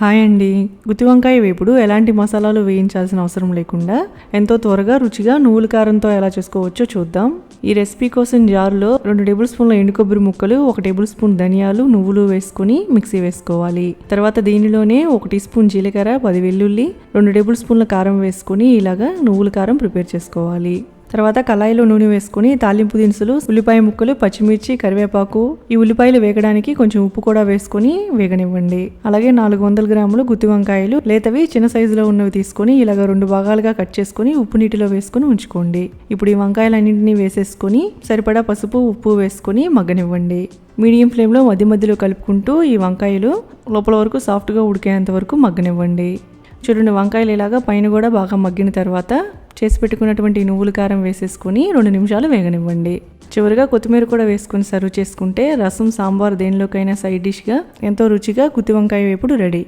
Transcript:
Hi అండి. గుత్తి వంకాయ వేపుడు ఎలాంటి మసాలాలు వేయించాల్సిన అవసరం లేకుండా ఎంతో త్వరగా రుచిగా నువ్వుల కారంతో ఎలా చేసుకోవచ్చో చూద్దాం. ఈ రెసిపీ కోసం జారులో రెండు టేబుల్ స్పూన్ల ఎండు కొబ్బరి ముక్కలు ఒక టేబుల్ స్పూన్ ధనియాలు నువ్వులు వేసుకుని మిక్సీ వేసుకోవాలి. తర్వాత దీనిలోనే ఒక టీ స్పూన్ జీలకర్ర పది వెల్లుల్లి రెండు టేబుల్ స్పూన్ల కారం వేసుకుని ఇలాగా నువ్వుల కారం ప్రిపేర్ చేసుకోవాలి. తర్వాత కళాయిలో నూనె వేసుకుని తాలింపు దినుసులు ఉల్లిపాయ ముక్కలు పచ్చిమిర్చి కరివేపాకు ఈ ఉల్లిపాయలు వేగడానికి కొంచెం ఉప్పు కూడా వేసుకొని వేగనివ్వండి. అలాగే నాలుగు వందల గ్రాములు గుత్తి వంకాయలు లేతవి చిన్న సైజులో ఉన్నవి తీసుకొని ఇలాగ రెండు భాగాలుగా కట్ చేసుకొని ఉప్పు నీటిలో వేసుకొని ఉంచుకోండి. ఇప్పుడు ఈ వంకాయలన్నింటినీ వేసేసుకొని సరిపడా పసుపు ఉప్పు వేసుకొని మగ్గనివ్వండి. మీడియం ఫ్లేమ్లో మధ్య మధ్యలో కలుపుకుంటూ ఈ వంకాయలు లోపల వరకు సాఫ్ట్గా ఉడికేంత వరకు మగ్గనివ్వండి. చూడండి వంకాయలు ఇలాగా పైన కూడా బాగా మగ్గిన తర్వాత చేసి పెట్టుకున్నటువంటి నువ్వుల కారం వేసేసుకొని రెండు నిమిషాలు వేగనివ్వండి. చివరిగా కొత్తిమీర కూడా వేసుకొని సర్వ్ చేసుకుంటే రసం సాంబార్ దేనిలోకైనా సైడ్ డిష్గా ఎంతో రుచిగా గుత్తి వంకాయ వేపుడు రెడీ.